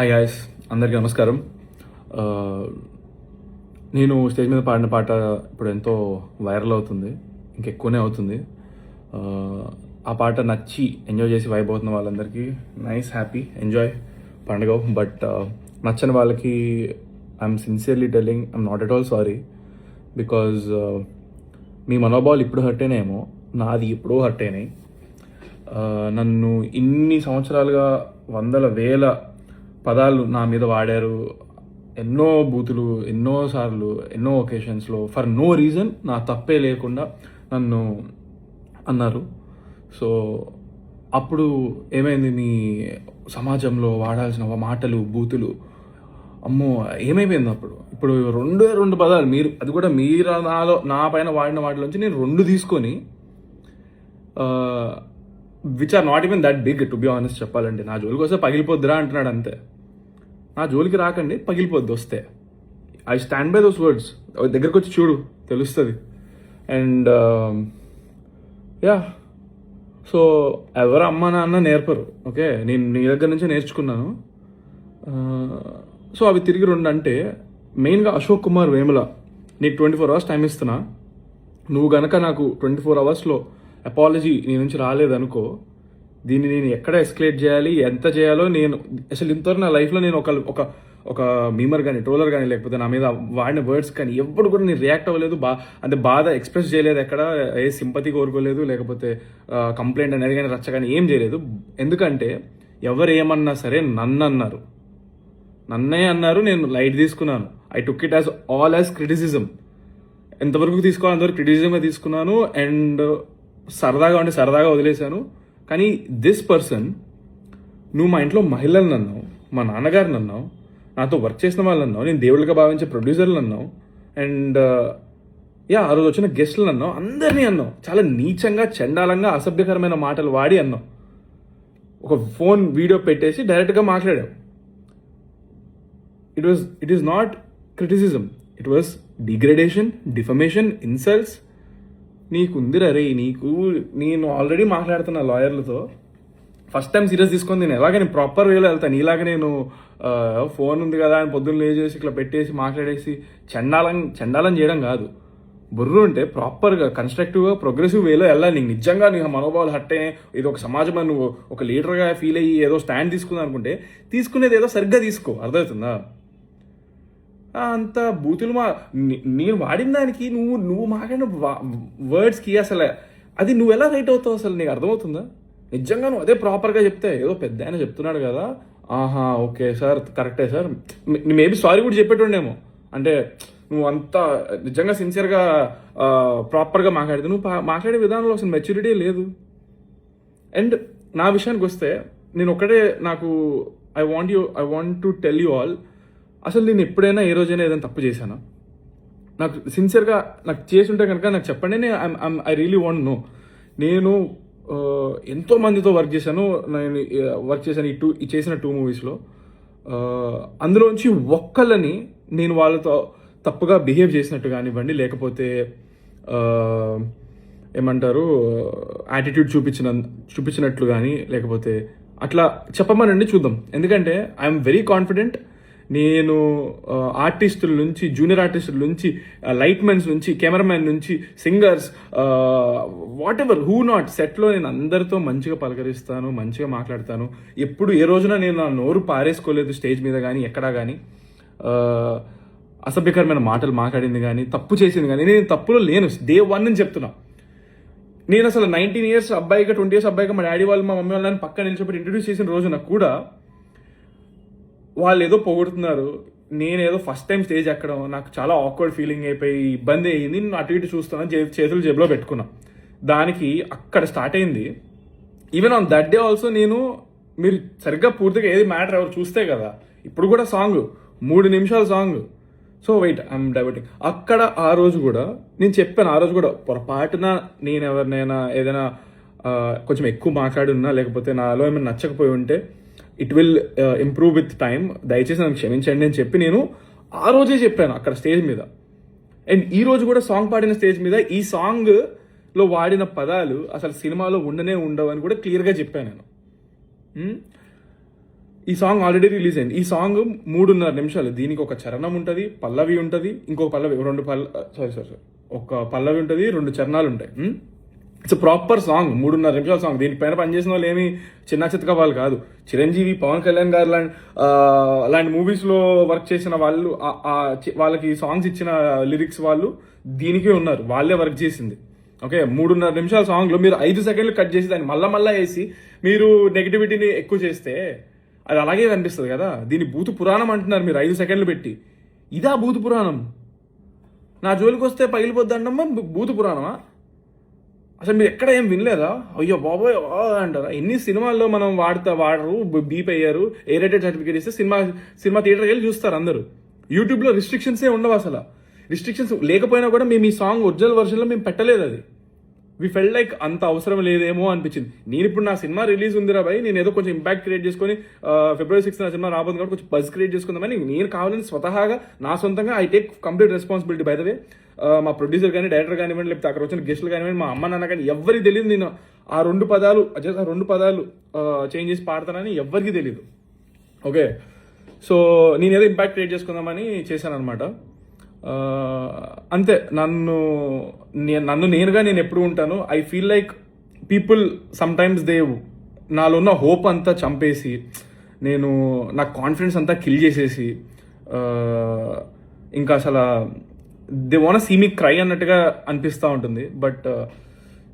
Hi guys అందరికీ నమస్కారం. నేను స్టేజ్ మీద పాడిన పాట ఇప్పుడు ఎంతో వైరల్ అవుతుంది ఇంకెక్కువనే అవుతుంది. ఆ, పాట నచ్చి ఎంజాయ్ చేసి వైబ్ అవుతున్న వాళ్ళందరికీ నైస్ హ్యాపీ ఎంజాయ్ పండుగ. బట్ నచ్చని వాళ్ళకి I'm sincerely telling I'm not at all sorry because మీ మనోభావాలు ఇప్పుడు హర్ట్ అయినాయేమో నాది ఎప్పుడో హర్ట్ అయినాయి. నన్ను ఇన్ని సంవత్సరాలుగా వందల వేల పదాలు నా మీద వాడారు. ఎన్నో బూతులు ఎన్నో సార్లు ఎన్నో ఒకేషన్స్లో ఫర్ నో రీజన్ నా తప్పే లేకుండా నన్ను అన్నారు. సో అప్పుడు ఏమైంది నీ సమాజంలో వాడాల్సిన మాటలు బూతులు? అమ్మో ఏమైపోయింది అప్పుడు? ఇప్పుడు రెండే రెండు పదాలు మీరు అది కూడా మీరు నాలో నా పైన వాడిన వాటిలోంచి నేను రెండు తీసుకొని which are not even that big to be honest చెప్పాలంటే. నా జోలికి వస్తే పగిలిపోద్దురా అంటున్నాడు అంతే. నా జోలికి రాకండి పగిలిపోద్ది వస్తే. I stand by those words దగ్గరకు వచ్చి చూడు తెలుస్తుంది. అండ్ యా um, సో ఎవరు అమ్మ నాన్న నేర్పరు ఓకే? నేను నీ దగ్గర నుంచే నేర్చుకున్నాను. Uh, సో అవి తిరిగి రెండు అంటే మెయిన్గా అశోక్ కుమార్ వేముల నీకు ట్వంటీ ఫోర్ అవర్స్ టైం ఇస్తున్నా. నువ్వు గనక నాకు ట్వంటీ ఫోర్ అవర్స్లో అపాలజీ నీ నుంచి రాలేదనుకో దీన్ని నేను ఎక్కడ ఎస్కలేట్ చేయాలి ఎంత చేయాలో నేను అసలు ఇంతవరకు నా లైఫ్లో నేను ఒక ఒక ఒక మీమర్ కానీ ట్రోలర్ కానీ లేకపోతే నా మీద వాడిన వర్డ్స్ కానీ ఎప్పుడు కూడా నేను రియాక్ట్ అవ్వలేదు. బా అంటే బాధ ఎక్స్ప్రెస్ చేయలేదు ఎక్కడ ఏ సింపతి కోరుకోలేదు లేకపోతే కంప్లైంట్ అనేది కానీ రచ్చ కానీ ఏం చేయలేదు. ఎందుకంటే ఎవరు ఏమన్నా సరే నన్ను అన్నారు. నన్నే అన్నారు నేను లైట్ తీసుకున్నాను. I took it as all as criticism ఎంతవరకు తీసుకోవాలి అంతవరకు క్రిటిసిజంగా తీసుకున్నాను. అండ్ సరదాగా అంటే సరదాగా వదిలేశాను. కానీ దిస్ పర్సన్ నువ్వు మా ఇంట్లో మహిళలను అన్నావు మా నాన్నగారిని అన్నావు నాతో వర్క్ చేసిన వాళ్ళని అన్నావు నేను దేవుళ్ళగా భావించే ప్రొడ్యూసర్లు అన్నావు అండ్ యా ఆ రోజు వచ్చిన గెస్టులు అన్నావు అందరినీ అన్నావు. చాలా నీచంగా చండాలంగా అసభ్యకరమైన మాటలు వాడి అన్నావు. ఒక ఫోన్ వీడియో పెట్టేసి డైరెక్ట్గా మాట్లాడావు. It was it is not criticism it was degradation defamation insults నీకుందిరా రే నీకు నేను ఆల్రెడీ మాట్లాడుతున్న లాయర్లతో ఫస్ట్ టైం సీరియస్ తీసుకొని నేను ఎలాగ నేను ప్రాపర్ వేలో వెళ్తాను ఇలాగ నేను ఫోన్ ఉంది కదా అని పొద్దున్న లేచేసి ఇట్లా పెట్టేసి మాట్లాడేసి చండాలం చండాలం చేయడం కాదు. బుర్రు ఉంటే ప్రాపర్గా కన్స్ట్రక్టివ్గా ప్రోగ్రెసివ్ వేలో వెళ్ళాలి. నీకు నిజంగా నీ మనోభావాలు హట్టే ఇది ఒక సమాజం అని నువ్వు ఒక లీడర్గా ఫీల్ అయ్యి ఏదో స్టాండ్ తీసుకుందాం అనుకుంటే తీసుకునేది ఏదో సరిగ్గా తీసుకో. అర్థమవుతుందా? అంత బూతులు మా నేను వాడిన దానికి నువ్వు నువ్వు మాట్లాడిన వర్డ్స్కి అసలు అది నువ్వు ఎలా రైట్ అవుతావు అసలు? నీకు అర్థమవుతుందా? నిజంగా నువ్వు అదే ప్రాపర్గా చెప్తే ఏదో పెద్ద ఆయన చెప్తున్నాడు కదా. ఆహా ఓకే సార్ కరెక్టే సార్. మేబీ సారీ కూడా చెప్పేటోడేమో. అంటే నువ్వు అంత నిజంగా సిన్సియర్గా ప్రాపర్గా మాట్లాడితే నువ్వు మాట్లాడే విధానంలో అసలు మెచ్యూరిటీ లేదు. అండ్ నా విషయానికి వస్తే నేను ఒకటే నాకు I want you I want to tell you all అసలు నేను ఎప్పుడైనా ఏ రోజైనా ఏదైనా తప్పు చేశానా? నాకు సిన్సియర్గా నాకు చేసి ఉంటే కనుక నాకు చెప్పండి నేను ఐ రియలీ వాంట్ నో నేను ఎంతో మందితో వర్క్ చేశాను నేను వర్క్ చేశాను ఈ టూ ఈ చేసిన టూ మూవీస్లో అందులోంచి ఒక్కళ్ళని నేను వాళ్ళతో తప్పుగా బిహేవ్ చేసినట్టు కానివ్వండి లేకపోతే ఏమంటారు యాటిట్యూడ్ చూపించిన చూపించినట్లు కానీ లేకపోతే అట్లా చెప్పమనండి చూద్దాం. ఎందుకంటే ఐఎమ్ వెరీ కాన్ఫిడెంట్ నేను ఆర్టిస్టుల నుంచి జూనియర్ ఆర్టిస్టుల నుంచి లైట్మెన్స్ నుంచి కెమెరామెన్ నుంచి singers whatever who not సెట్లో నేను అందరితో మంచిగా పలకరిస్తాను మంచిగా మాట్లాడతాను. ఎప్పుడు ఏ రోజున నేను నా నోరు పారేసుకోలేదు స్టేజ్ మీద కానీ ఎక్కడా కానీ అసభ్యకరమైన మాటలు మాట్లాడింది కానీ తప్పు చేసింది కానీ నేను తప్పులో లేను. డే వన్ అని చెప్తున్నా. నేను అసలు నైన్టీన్ ఇయర్స్ అబ్బాయిగా ట్వంటీ ఇయర్స్ అబ్బాయిగా మా డాడీ వాళ్ళు మా మమ్మీ వాళ్ళని పక్కన నిలిచిపెట్టి ఇంట్రడ్యూస్ చేసిన రోజున కూడా వాళ్ళు ఏదో పొగుడుతున్నారు. నేనేదో ఫస్ట్ టైం స్టేజ్ ఎక్కడం నాకు చాలా ఆక్వర్డ్ ఫీలింగ్ అయిపోయి ఇబ్బంది అయ్యింది నేను అటు ఇటు చూస్తున్నాను చే- చేతులు జేబులో పెట్టుకున్నా. దానికి అక్కడ స్టార్ట్ అయింది. Even on that day also నేను మీరు సరిగ్గా పూర్తిగా ఏది మ్యాటర్ ఎవరు చూస్తే కదా ఇప్పుడు కూడా సాంగ్ మూడు నిమిషాల song so wait I'm diverting అక్కడ ఆ రోజు కూడా నేను చెప్పాను ఆ రోజు కూడా పొరపాటున నేను ఎవరినైనా ఏదైనా కొంచెం ఎక్కువ మాట్లాడి ఉన్నా లేకపోతే నాలో ఏమైనా నచ్చకపోయి ఉంటే it will improve with time దయచేసి నన్ను క్షమించండి అని చెప్పి నేను ఆ రోజే చెప్పాను అక్కడ స్టేజ్ మీద. అండ్ ఈ రోజు కూడా సాంగ్ పాడిన స్టేజ్ మీద ఈ సాంగ్లో వాడిన పదాలు అసలు సినిమాలో ఉండనే ఉండవు అని కూడా క్లియర్గా చెప్పాను నేను. Hmm? ఈ సాంగ్ ఆల్రెడీ రిలీజ్ అయింది. ఈ సాంగ్ మూడున్నర నిమిషాలు. దీనికి ఒక చరణం ఉంటుంది పల్లవి ఉంటుంది ఇంకో పల్లవి రెండు పల్ల సారీ సారీ సారీ ఒక పల్లవి ఉంటుంది రెండు చరణాలు ఉంటాయి. Hmm? ఇట్స్ ప్రాపర్ సాంగ్ మూడున్నర నిమిషాల సాంగ్ దీనిపైన పనిచేసిన వాళ్ళు ఏమి చిన్న చిత్తక వాళ్ళు కాదు. చిరంజీవి పవన్ కళ్యాణ్ గారు లాంటి అలాంటి మూవీస్లో వర్క్ చేసిన వాళ్ళు వాళ్ళకి సాంగ్స్ ఇచ్చిన లిరిక్స్ వాళ్ళు దీనికే ఉన్నారు. వాళ్ళే వర్క్ చేసింది. ఓకే మూడున్నర నిమిషాల సాంగ్లో మీరు ఐదు సెకండ్లు కట్ చేసి దాన్ని మళ్ళా మళ్ళా వేసి మీరు నెగిటివిటీని ఎక్కువ చేస్తే అది అలాగే కనిపిస్తుంది కదా? దీన్ని భూతు పురాణం అంటున్నారు మీరు ఐదు సెకండ్లు పెట్టి. ఇదా భూతు పురాణం? నా జోలికి వస్తే పగిలిపోద్దండమ్మా భూత పురాణమా? అసలు మీరు ఎక్కడ ఏం వినలేదా? అయ్యో బాబోయ్ అంటారా. ఎన్ని సినిమాల్లో మనం వాడుతా వాడరు బీప్ అయ్యారు ఏ రేటెడ్ సర్టిఫికేట్ ఇస్తే సినిమా సినిమా థియేటర్కి వెళ్ళి చూస్తారు అందరూ. యూట్యూబ్లో రిస్ట్రిక్షన్సే ఉండవు అసలు. రిస్ట్రిక్షన్స్ లేకపోయినా కూడా మేము ఈ సాంగ్ ఒరిజినల్ వర్షన్లో మేము పెట్టలేదు అది. వి ఫెల్ లైక్ అంత అవసరం లేదేమో అనిపించింది. నేను ఇప్పుడు నా సినిమా రిలీజ్ ఉందిరా భయ్ నేను ఏదో కొంచెం ఇంపాక్ట్ క్రియేట్ చేసుకొని ఫిబ్రవరి సిక్స్త్ నా సినిమా రాబోతుంది కాబట్టి కొంచెం బజ్ క్రియేట్ చేసుకుందామని నేను కావాలని స్వతహాగా నా సొంతంగా I take complete responsibility by the way మా ప్రొడ్యూసర్ కానీ డైరెక్టర్ కానివ్వండి లేకపోతే అక్కడ వచ్చిన గెస్టులు కానివ్వండి మా అమ్మ నాన్న కానీ ఎవరికి తెలియదు నేను ఆ రెండు పదాలు జస్ట్ ఆ రెండు పదాలు చేంజ్ చేసి పాడతానని ఎవరికి తెలియదు ఓకే సో నేను ఏదో ఇంపాక్ట్ క్రియేట్ చేసుకుందామని చేశాను అనమాట అంతే నన్ను నన్ను నేనుగా నేను ఎప్పుడు ఉంటాను I feel like people sometimes they've they నాలో ఉన్న హోప్ అంతా చంపేసి నేను నా కాన్ఫిడెన్స్ అంతా కిల్ చేసేసి ఇంకా అసలు they want see me cry అన్నట్టుగా అనిపిస్తూ ఉంటుంది. బట్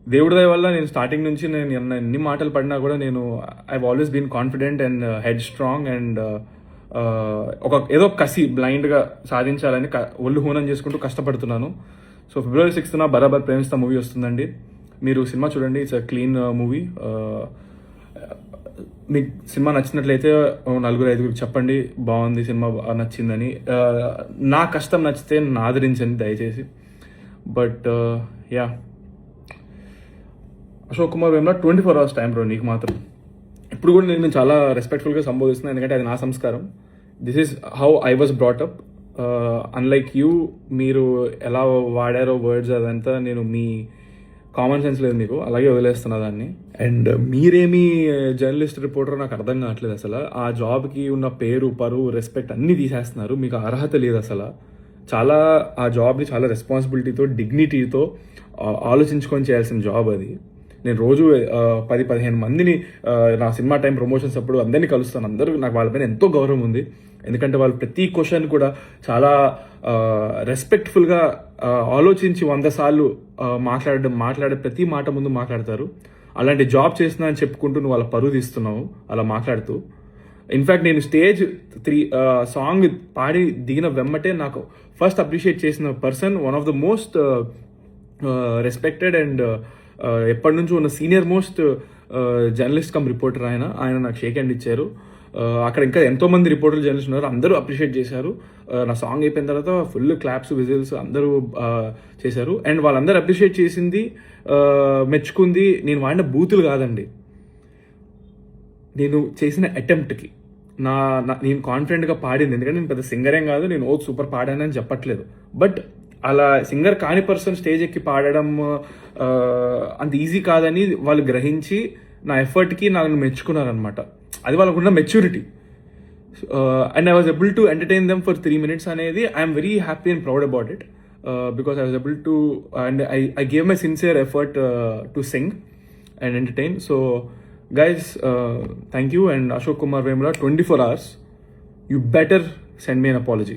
దేవుడి దయ వల్ల నేను స్టార్టింగ్ నుంచి నేను ఎన్ని మాటలు పడినా కూడా నేను I always been confident and headstrong and ఒక ఏదో కసి బ్లైండ్గా సాధించాలని క- ఒళ్ళు హూనం చేసుకుంటూ కష్టపడుతున్నాను. సో ఫిబ్రవరి సిక్స్త్న బరాబర్ ప్రేమిస్తా మూవీ వస్తుందండి. మీరు సినిమా చూడండి ఇట్స్ అ క్లీన్ మూవీ మీకు సినిమా నచ్చినట్లయితే నలుగురు ఐదుగురికి చెప్పండి బాగుంది సినిమా నచ్చిందని. నా కష్టం నచ్చితే నా ఆదరించండి దయచేసి. But ya. Ashok Kumar Vemula twenty four hours time bro నీకు మాత్రం. ఇప్పుడు కూడా నేను చాలా రెస్పెక్ట్ఫుల్గా సంబోధిస్తున్నాను ఎందుకంటే అది నా సంస్కారం. This is how I was brought up unlike you మీరు ఎలా వాడారో వర్డ్స్ అదంతా నేను మీ కామన్ సెన్స్ లేదు మీకు అలాగే వదిలేస్తున్నా దాన్ని. అండ్ మీరేమి జర్నలిస్ట్ రిపోర్టర్ నాకు అర్థం కావట్లేదు అసలు. ఆ జాబ్కి ఉన్న పేరు పరువు రెస్పెక్ట్ అన్నీ తీసేస్తున్నారు. మీకు అర్హత లేదు అసలు. చాలా ఆ జాబ్ని చాలా రెస్పాన్సిబిలిటీతో డిగ్నిటీతో ఆలోచించుకొని చేయాల్సిన జాబ్ అది. నేను రోజు పది పదిహేను మందిని నా సినిమా టైం ప్రమోషన్స్ అప్పుడు అందరినీ కలుస్తాను. అందరూ నాకు వాళ్ళపైన ఎంతో గౌరవం ఉంది. ఎందుకంటే వాళ్ళు ప్రతి క్వశ్చన్ కూడా చాలా రెస్పెక్ట్ఫుల్గా ఆలోచించి వంద సార్లు మాట్లాడడం మాట్లాడే ప్రతి మాట ముందు మాట్లాడతారు. అలాంటి జాబ్ చేస్తున్నా అని చెప్పుకుంటూ నువ్వు వాళ్ళ పరువు తీస్తున్నావు అలా మాట్లాడుతూ. ఇన్ఫ్యాక్ట్ నేను స్టేజ్ త్రీ సాంగ్ పాడి దిగిన వెమ్మటే నాకు ఫస్ట్ అప్రిషియేట్ చేసిన person one of the most respected and ఎప్పటి నుంచో ఉన్న senior most journalist cum reporter ఆయన. ఆయన నాకు షేక్ హ్యాండ్ ఇచ్చారు. అక్కడ ఇంకా ఎంతో మంది రిపోర్టర్లు జర్నలిస్ట్ ఉన్నారు. అందరూ అప్రిషియేట్ చేశారు. నా సాంగ్ అయిపోయిన తర్వాత ఫుల్ క్లాప్స్ విజిల్స్ అందరూ చేశారు. అండ్ వాళ్ళందరూ అప్రిషియేట్ చేసింది మెచ్చుకుంది. నేను వాడిన బూతులు కాదండి. నేను చేసిన అటెంప్ట్కి నా నా- నేను కాన్ఫిడెంట్గా పాడింది. ఎందుకంటే నేను పెద్ద సింగరేం కాదు. నేను ఓ సూపర్ పాడానని చెప్పట్లేదు. బట్ అలా సింగర్ కాని పర్సన్ స్టేజ్ ఎక్కి పాడడం అంత ఈజీ కాదని వాళ్ళు గ్రహించి నా ఎఫర్ట్కి నన్ను మెచ్చుకున్నారనమాట అది వాళ్ళకున్న maturity and I was able to entertain them for three minutes అనేది I'm very happy and proud about it because I was able to and I I gave my sincere effort to sing and entertain so guys thank you and Ashok Kumar Vemula twenty four hours you better send me an apology